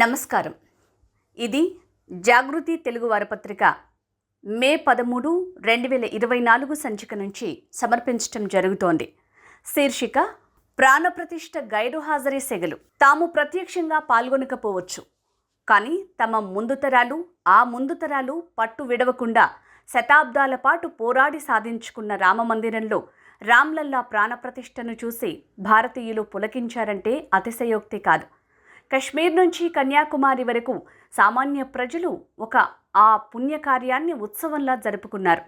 నమస్కారం. ఇది జాగృతి తెలుగు వారపత్రిక మే పదమూడు రెండు వేల ఇరవై నాలుగు సంచిక నుంచి సమర్పించటం జరుగుతోంది. శీర్షిక ప్రాణప్రతిష్ఠ గైరుహాజరీ సెగలు. తాము ప్రత్యక్షంగా పాల్గొనకపోవచ్చు. కానీ తమ ముందుతరాలు ఆ ముందు తరాలు పట్టు విడవకుండా శతాబ్దాల పాటు పోరాడి సాధించుకున్న రామమందిరంలో రామ్లల్లా ప్రాణప్రతిష్ఠను చూసి భారతీయులు పులకించారంటే అతిశయోక్తి కాదు. కశ్మీర్ నుంచి కన్యాకుమారి వరకు సామాన్య ప్రజలు ఒక ఆ పుణ్యకార్యాన్ని ఉత్సవంలా జరుపుకున్నారు.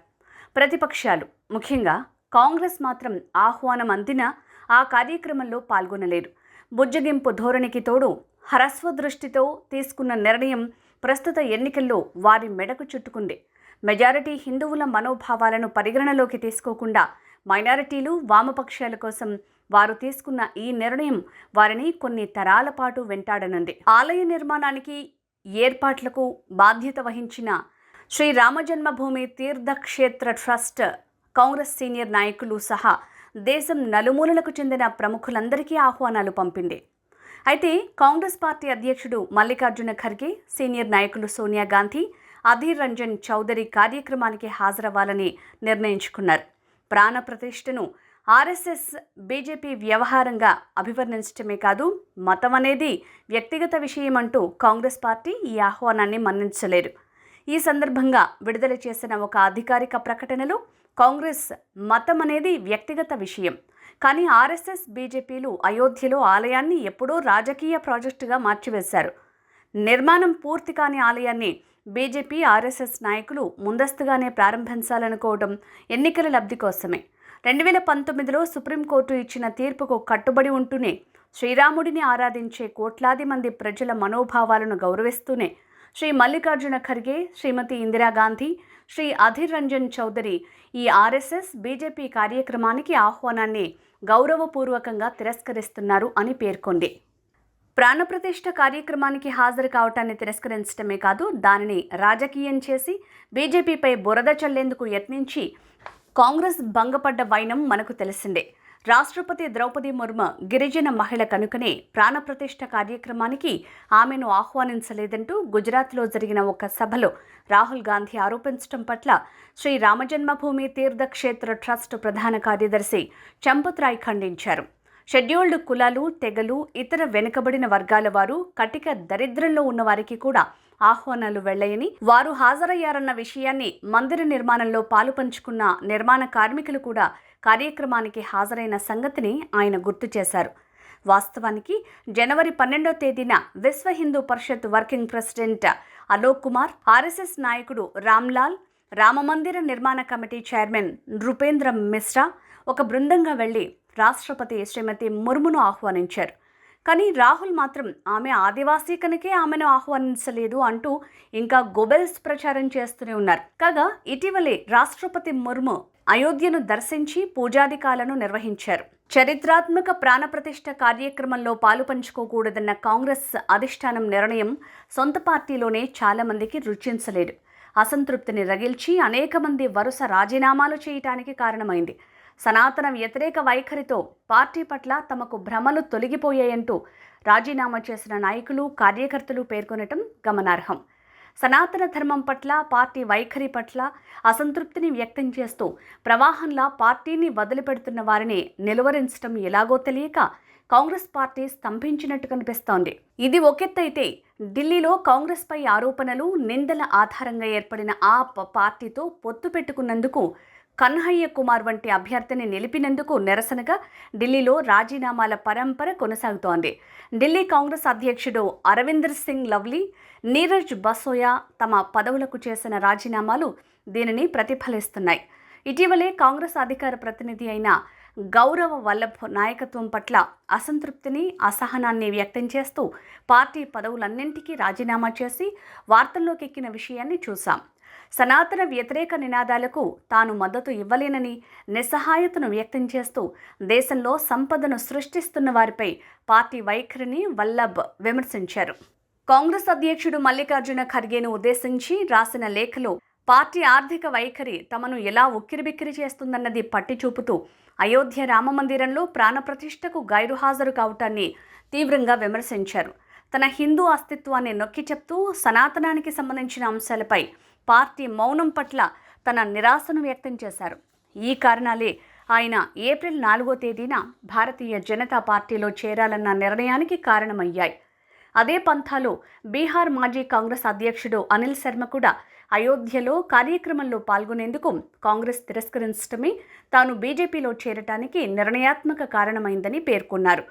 ప్రతిపక్షాలు ముఖ్యంగా కాంగ్రెస్ మాత్రం ఆహ్వానం అందినా ఆ కార్యక్రమంలో పాల్గొనలేదు. బుజ్జగింపు ధోరణికి తోడు హరస్వ దృష్టితో తీసుకున్న నిర్ణయం ప్రస్తుత ఎన్నికల్లో వారి మెడకు చుట్టుకుంది. మెజారిటీ హిందువుల మనోభావాలను పరిగణనలోకి తీసుకోకుండా మైనారిటీలు వామపక్షాల కోసం వారు తీసుకున్న ఈ నిర్ణయం వారిని కొన్ని తరాల పాటు వెంటాడనుంది. ఆలయ నిర్మాణానికి ఏర్పాట్లకు బాధ్యత వహించిన Shri Ramjanmabhoomi Teerthkshetra trust Congress senior నాయకులు సహా దేశం నలుమూలలకు చెందిన ప్రముఖులందరికీ ఆహ్వానాలు పంపింది. అయితే కాంగ్రెస్ పార్టీ అధ్యక్షుడు మల్లికార్జున ఖర్గే సీనియర్ నాయకులు సోనియా గాంధీ అధీర్ రంజన్ చౌదరి కార్యక్రమానికి హాజరవ్వాలని నిర్ణయించుకున్నారు. ప్రాణ ప్రతిష్టను ఆర్ఎస్ఎస్ బీజేపీ వ్యవహారంగా అభివర్ణించటమే కాదు మతం అనేది వ్యక్తిగత విషయం అంటూ కాంగ్రెస్ పార్టీ ఈ ఆహ్వానాన్ని మన్నించలేదు ఈ సందర్భంగా విడుదల చేసిన ఒక అధికారిక ప్రకటనలో కాంగ్రెస్ మతం అనేది వ్యక్తిగత విషయం. కానీ ఆర్ఎస్ఎస్ బీజేపీలు అయోధ్యలో ఆలయాన్ని ఎప్పుడో రాజకీయ ప్రాజెక్టుగా మార్చివేశారు. నిర్మాణం పూర్తి కాని ఆలయాన్ని బీజేపీ ఆర్ఎస్ఎస్ నాయకులు ముందస్తుగానే ప్రారంభించాలనుకోవడం ఎన్నికల లబ్ధి కోసమే. రెండు వేల పంతొమ్మిదిలో సుప్రీంకోర్టు ఇచ్చిన తీర్పుకు కట్టుబడి ఉంటూనే శ్రీరాముడిని ఆరాధించే కోట్లాది మంది ప్రజల మనోభావాలను గౌరవిస్తూనే శ్రీ మల్లికార్జున ఖర్గే శ్రీమతి ఇందిరాగాంధీ శ్రీ అధీర్ రంజన్ చౌదరి ఈ ఆర్ఎస్ఎస్ బీజేపీ కార్యక్రమానికి ఆహ్వానాన్ని గౌరవపూర్వకంగా తిరస్కరిస్తున్నారు అని పేర్కొంది. ప్రాణప్రతిష్ఠ కార్యక్రమానికి హాజరు కావటాన్ని తిరస్కరించడమే కాదు దానిని రాజకీయం చేసి బీజేపీపై బురద చల్లేందుకు యత్నించి కాంగ్రెస్ భంగపడ్డ వైనం మనకు తెలిసిందే. రాష్ట్రపతి ద్రౌపది ముర్ము గిరిజన మహిళ కనుకనే ప్రాణప్రతిష్ఠ కార్యక్రమానికి ఆమెను ఆహ్వానించలేదంటూ గుజరాత్లో జరిగిన ఒక సభలో రాహుల్ గాంధీ ఆరోపించడం పట్ల శ్రీ రామజన్మభూమి తీర్థక్షేత్ర ట్రస్ట్ ప్రధాన కార్యదర్శి చంపత్ రాయ్ ఖండించారు. షెడ్యూల్డ్ కులాలు తెగలు ఇతర వెనుకబడిన వర్గాల వారు కటిక దరిద్రంలో ఉన్నవారికి కూడా ఆహ్వానాలు వెళ్ళయని వారు హాజరయ్యారన్న విషయాన్ని మందిర నిర్మాణంలో పాలు పంచుకున్న నిర్మాణ కార్మికులు కూడా కార్యక్రమానికి హాజరైన సంగతిని ఆయన గుర్తు చేశారు. వాస్తవానికి జనవరి పన్నెండో తేదీన Vishwa Hindu Parishad working president Alok Kumar RSS నాయకుడు రామ్లాల్ రామమందిర నిర్మాణ కమిటీ చైర్మన్ నృపేంద్ర మిశ్రా ఒక బృందంగా వెళ్ళి రాష్ట్రపతి శ్రీమతి ముర్మును ఆహ్వానించారు. కానీ రాహుల్ మాత్రం ఆమె ఆదివాసీకనికే ఆమెను ఆహ్వానించలేదు అంటూ ఇంకా గొబెల్స్ ప్రచారం చేస్తూనే ఉన్నారు. కాగా ఇటీవలే రాష్ట్రపతి ముర్ము అయోధ్యను దర్శించి పూజాధికాలను నిర్వహించారు. చరిత్రాత్మక ప్రాణప్రతిష్ఠ కార్యక్రమంలో పాలు పంచుకోకూడదన్న కాంగ్రెస్ అధిష్టానం నిర్ణయం సొంత పార్టీలోనే చాలామందికి రుచించలేదు. అసంతృప్తిని రగిల్చి అనేక మంది వరుస రాజీనామాలు చేయటానికి కారణమైంది. సనాతన వ్యతిరేక వైఖరితో పార్టీ పట్ల తమకు భ్రమలు తొలగిపోయాయంటూ రాజీనామా చేసిన నాయకులు కార్యకర్తలు పేర్కొనటం గమనార్హం. సనాతన ధర్మం పట్ల పార్టీ వైఖరి పట్ల అసంతృప్తిని వ్యక్తం చేస్తూ ప్రవాహంలా పార్టీని వదిలిపెడుతున్న వారిని నిలువరించడం ఎలాగో తెలియక కాంగ్రెస్ పార్టీ స్తంభించినట్టు కనిపిస్తోంది. ఇది ఒకెత్తైతే ఢిల్లీలో కాంగ్రెస్పై ఆరోపణలు నిందల ఆధారంగా ఏర్పడిన ఆ పార్టీతో పొత్తు పెట్టుకున్నందుకు కన్హయ్య కుమార్ వంటి అభ్యర్థిని నిలిపినందుకు నిరసనగా ఢిల్లీలో రాజీనామాల పరంపర కొనసాగుతోంది. ఢిల్లీ కాంగ్రెస్ అధ్యక్షుడు అరవిందర్ సింగ్ లవ్లీ నీరజ్ బసోయా తమ పదవులకు చేసిన రాజీనామాలు దీనిని ప్రతిఫలిస్తున్నాయి. ఇటీవలే కాంగ్రెస్ అధికార ప్రతినిధి అయిన గౌరవ వల్లభ్ నాయకత్వం పట్ల అసంతృప్తిని అసహనాన్ని వ్యక్తం చేస్తూ పార్టీ పదవులన్నింటికీ రాజీనామా చేసి వార్తల్లోకి ఎక్కిన విషయాన్ని చూశాం. సనాతన వ్యతిరేక నినాదాలకు తాను మద్దతు ఇవ్వలేనని నిస్సహాయతను వ్యక్తం చేస్తూ దేశంలో సంపదను సృష్టిస్తున్న వారిపై పార్టీ వైఖరిని వల్లభ్ విమర్శించారు. కాంగ్రెస్ అధ్యక్షుడు మల్లికార్జున ఖర్గేను ఉద్దేశించి రాసిన లేఖలో పార్టీ ఆర్థిక వైఖరి తమను ఎలా ఉక్కిరిబిక్కిరి చేస్తుందన్నది పట్టి చూపుతూ అయోధ్య రామమందిరంలో ప్రాణప్రతిష్ఠకు గైరుహాజరు కావటాన్ని తీవ్రంగా విమర్శించారు. తన హిందూ అస్తిత్వాన్ని నొక్కి చెప్తూ సనాతనానికి సంబంధించిన అంశాలపై పార్టీ మౌనం పట్ల తన నిరాశను వ్యక్తం చేశారు. ఈ కారణాలే ఆయన ఏప్రిల్ నాలుగో తేదీన భారతీయ జనతా పార్టీలో చేరాలన్న నిర్ణయానికి కారణమయ్యాయి. అదే పంథాలో బీహార్ మాజీ కాంగ్రెస్ అధ్యక్షుడు అనిల్ శర్మ కూడా అయోధ్యలో కార్యక్రమంలో పాల్గొనేందుకు కాంగ్రెస్ తిరస్కరించడమే తాను బీజేపీలో చేరటానికి నిర్ణయాత్మక కారణమైందని పేర్కొన్నారు.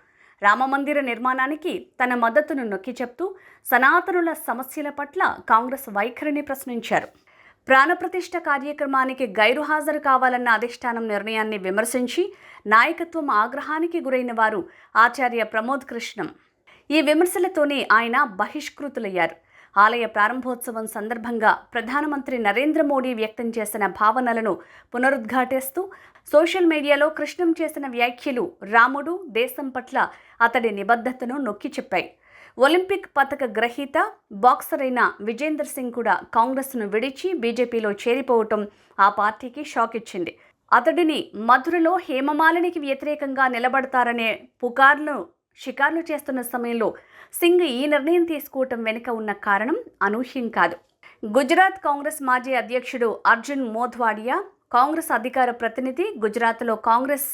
రామమందిర నిర్మాణానికి తన మద్దతును నొక్కి చెప్తూ సనాతనుల సమస్యల పట్ల కాంగ్రెస్ వైఖరిని ప్రశ్నించారు. ప్రాణప్రతిష్ఠ కార్యక్రమానికి గైరు హాజరు కావాలన్న అధిష్టానం నిర్ణయాన్ని విమర్శించి నాయకత్వం ఆగ్రహానికి గురైన వారు ఆచార్య ప్రమోద్ కృష్ణం. ఈ విమర్శలతోనే ఆయన బహిష్కృతులయ్యారు. ఆలయ ప్రారంభోత్సవం సందర్భంగా ప్రధానమంత్రి నరేంద్ర మోడీ వ్యక్తం చేసిన భావనలను పునరుద్ఘాటిస్తూ సోషల్ మీడియాలో కృష్ణం చేసిన వ్యాఖ్యలు రాముడు దేశం పట్ల అతడి నిబద్ధతను నొక్కి చెప్పాయి. ఒలింపిక్ పథక గ్రహీత బాక్సర్ అయిన విజేందర్ సింగ్ కూడా కాంగ్రెస్ను విడిచి బీజేపీలో చేరిపోవటం ఆ పార్టీకి షాక్ ఇచ్చింది. అతడిని మధురలో హేమమాలినికి వ్యతిరేకంగా నిలబడతారనే పుకార్లు షికార్లు చేస్తున్న సమయంలో సింగ్ ఈ నిర్ణయం తీసుకోవటం వెనుక ఉన్న కారణం అనూహ్యం కాదు. గుజరాత్ కాంగ్రెస్ మాజీ అధ్యక్షుడు అర్జున్ మోధ్వాడియా కాంగ్రెస్ అధికార ప్రతినిధి గుజరాత్లో కాంగ్రెస్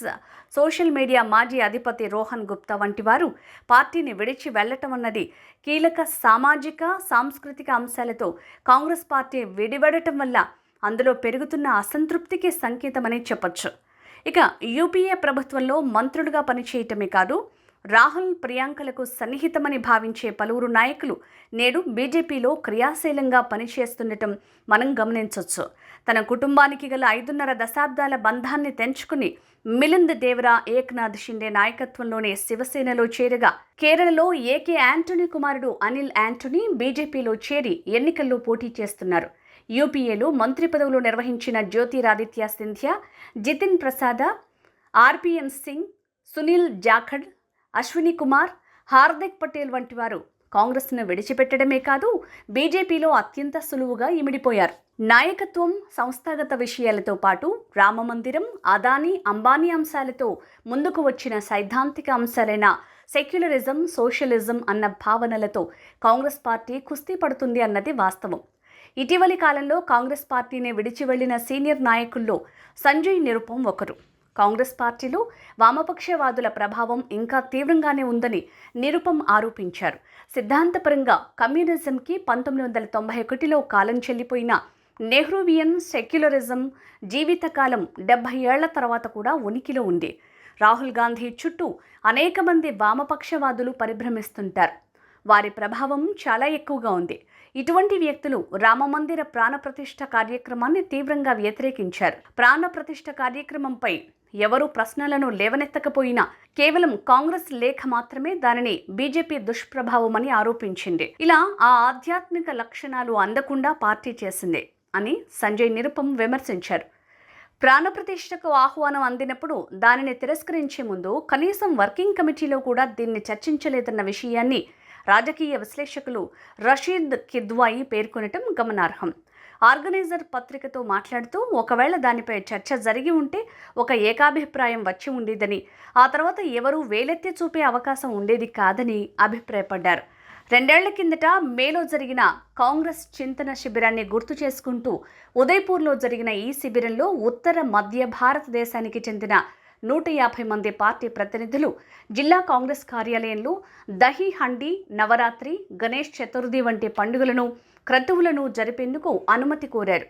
సోషల్ మీడియా మాజీ అధిపతి రోహన్ గుప్తా వంటి వారు పార్టీని విడిచి వెళ్ళటం అన్నది కీలక సామాజిక సాంస్కృతిక అంశాలతో కాంగ్రెస్ పార్టీ విడివడటం వల్ల అందులో పెరుగుతున్న అసంతృప్తికి సంకేతమని చెప్పొచ్చు. ఇక యూపీఏ ప్రభుత్వంలో మంత్రులుగా పనిచేయటమే కాదు రాహుల్ ప్రియాంకలకు సన్నిహితమని భావించే పలువురు నాయకులు నేడు బీజేపీలో క్రియాశీలంగా పనిచేస్తుండటం మనం గమనించవచ్చు తన కుటుంబానికి గల ఐదున్నర దశాబ్దాల బంధాన్ని తెంచుకుని మిలింద్ దేవరా ఏక్నాథ్ షిండే నాయకత్వంలోనే శివసేనలో చేరగా కేరళలో ఏకే యాంటనీ కుమారుడు అనిల్ యాంటనీ బీజేపీలో చేరి ఎన్నికల్లో పోటీ చేస్తున్నారు. యూపీఏలో మంత్రి పదవులు నిర్వహించిన Jyotiraditya Scindia Jitin Prasada R P N Singh Sunil Jakhar Ashwini Kumar Hardik Patel వంటి వారు కాంగ్రెస్ను విడిచిపెట్టడమే కాదు బీజేపీలో అత్యంత సులువుగా ఇమిడిపోయారు. నాయకత్వం సంస్థాగత విషయాలతో పాటు రామమందిరం అదానీ అంబానీ అంశాలతో ముందుకు వచ్చిన సైద్ధాంతిక అంశాలైన సెక్యులరిజం సోషలిజం అన్న భావనలతో కాంగ్రెస్ పార్టీ కుస్తీ పడుతుంది అన్నది వాస్తవం. ఇటీవలి కాలంలో కాంగ్రెస్ పార్టీని విడిచి వెళ్ళిన సీనియర్ నాయకుల్లో సంజయ్ నిరుపం ఒకరు. కాంగ్రెస్ పార్టీలో వామపక్షవాదుల ప్రభావం ఇంకా తీవ్రంగానే ఉందని నిరుపం ఆరోపించారు. సిద్ధాంతపరంగా కమ్యూనిజంకి పంతొమ్మిది వందల తొంభై ఒకటిలో కాలం చెల్లిపోయిన నెహ్రూవియన్ సెక్యులరిజం జీవితకాలం డెబ్బై ఏళ్ళ తర్వాత కూడా ఉనికిలో ఉంది. రాహుల్ గాంధీ చుట్టూ అనేక మంది వామపక్షవాదులు పరిభ్రమిస్తుంటారు. వారి ప్రభావం చాలా ఎక్కువగా ఉంది. ఇటువంటి వ్యక్తులు రామమందిర ప్రాణప్రతిష్ఠ కార్యక్రమాన్ని తీవ్రంగా వ్యతిరేకించారు. ప్రాణప్రతిష్ఠ కార్యక్రమంపై ఎవరూ ప్రశ్నలను లేవనెత్తకపోయినా కేవలం కాంగ్రెస్ లేఖ మాత్రమే దానిని బీజేపీ దుష్ప్రభావమని ఆరోపించింది. ఇలా ఆ ఆధ్యాత్మిక లక్షణాలు అందకుండా పార్టీ చేసింది అని సంజయ్ నిరుపం విమర్శించారు. ప్రాణప్రతిష్ఠకు ఆహ్వానం అందినప్పుడు దానిని తిరస్కరించే ముందు కనీసం వర్కింగ్ కమిటీలో కూడా దీన్ని చర్చించలేదన్న విషయాన్ని రాజకీయ విశ్లేషకులు రషీద్ కిద్వాయి పేర్కొనటం గమనార్హం. ఆర్గనైజర్ పత్రికతో మాట్లాడుతూ ఒకవేళ దానిపై చర్చ జరిగి ఉంటే ఒక ఏకాభిప్రాయం వచ్చి ఉండేదని ఆ తర్వాత ఎవరూ వేలెత్తి చూపే అవకాశం ఉండేది కాదని అభిప్రాయపడ్డారు. రెండేళ్ళ కిందట మేలో జరిగిన కాంగ్రెస్ చింతన శిబిరాన్ని గుర్తు చేసుకుంటూ ఉదయ్పూర్లో జరిగిన ఈ శిబిరంలో ఉత్తర మధ్య భారతదేశానికి చెందిన నూట యాభై మంది పార్టీ ప్రతినిధులు జిల్లా కాంగ్రెస్ కార్యాలయంలో దహి హండి నవరాత్రి గణేష్ చతుర్థి వంటి పండుగలను క్రతువులను జరిపేందుకు అనుమతి కోరారు.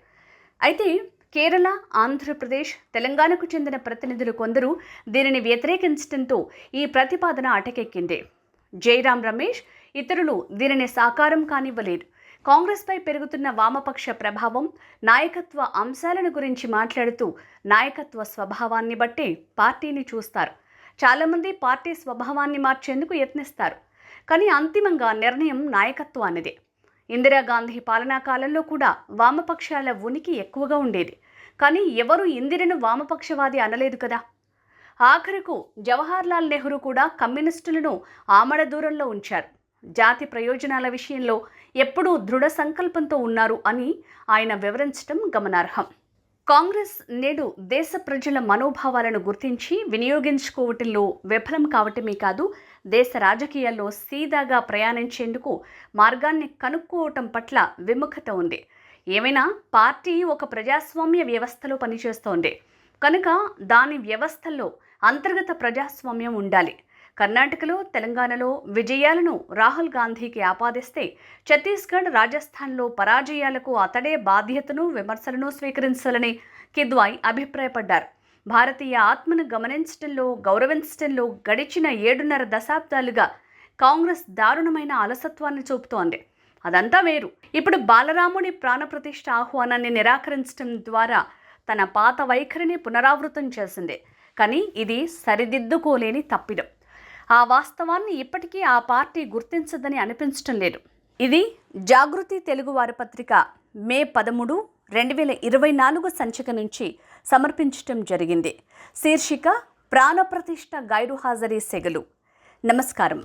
అయితే కేరళ ఆంధ్రప్రదేశ్ తెలంగాణకు చెందిన ప్రతినిధులు కొందరు దీనిని వ్యతిరేకించడంతో ఈ ప్రతిపాదన అటకెక్కింది. జైరాం రమేష్ ఇతరులు దీనిని సాకారం కానివ్వలేదు కాంగ్రెస్పై పెరుగుతున్న వామపక్ష ప్రభావం నాయకత్వ అంశాలను గురించి మాట్లాడుతూ నాయకత్వ స్వభావాన్ని బట్టే పార్టీని చూస్తారు. చాలామంది పార్టీ స్వభావాన్ని మార్చేందుకు యత్నిస్తారు. కానీ అంతిమంగా నిర్ణయం నాయకత్వానిదే. ఇందిరాగాంధీ పాలనా కాలంలో కూడా వామపక్షాల ఉనికి ఎక్కువగా ఉండేది. కానీ ఎవరు ఇందిరను వామపక్షవాది అనలేదు కదా. ఆఖరకు జవహర్లాల్ నెహ్రూ కూడా కమ్యూనిస్టులను ఆమడ దూరంలో ఉంచారు. జాతి ప్రయోజనాల విషయంలో ఎప్పుడూ దృఢ సంకల్పంతో ఉన్నారు అని ఆయన వివరించడం గమనార్హం. కాంగ్రెస్ నేడు దేశ ప్రజల మనోభావాలను గుర్తించి వినియోగించుకోవటంలో విఫలం కావటమే కాదు దేశ రాజకీయాల్లో సీదాగా ప్రయాణించేందుకు మార్గాన్ని కనుక్కోవటం పట్ల విముఖత ఉంది. ఏమైనా పార్టీ ఒక ప్రజాస్వామ్య వ్యవస్థలో పనిచేస్తోంది. కనుక దాని వ్యవస్థల్లో అంతర్గత ప్రజాస్వామ్యం ఉండాలి. కర్ణాటకలో తెలంగాణలో విజయాలను రాహుల్ గాంధీకి ఆపాదిస్తే ఛత్తీస్గఢ్ రాజస్థాన్లో పరాజయాలకు అతడే బాధ్యతను విమర్శలను స్వీకరించాలని కిద్వాయ్ అభిప్రాయపడ్డారు. భారతీయ ఆత్మను గమనించడంలో గౌరవించడంలో గడిచిన ఏడున్నర దశాబ్దాలుగా కాంగ్రెస్ దారుణమైన అలసత్వాన్ని చూపుతోంది. అదంతా వేరు. ఇప్పుడు బాలరాముడి ప్రాణప్రతిష్ఠ ఆహ్వానాన్ని నిరాకరించడం ద్వారా తన పాత వైఖరిని పునరావృతం చేసింది. కానీ ఇది సరిదిద్దుకోలేని తప్పిదం. ఆ వాస్తవాన్ని ఇప్పటికీ ఆ పార్టీ గుర్తించదని అనిపించటం లేదు. ఇది జాగృతి తెలుగు వారపత్రిక మే పదమూడు రెండు వేల ఇరవై నాలుగు సంచిక నుంచి సమర్పించటం జరిగింది. శీర్షిక ప్రాణప్రతిష్ఠ గైడు హాజరీ సెగలు. నమస్కారం.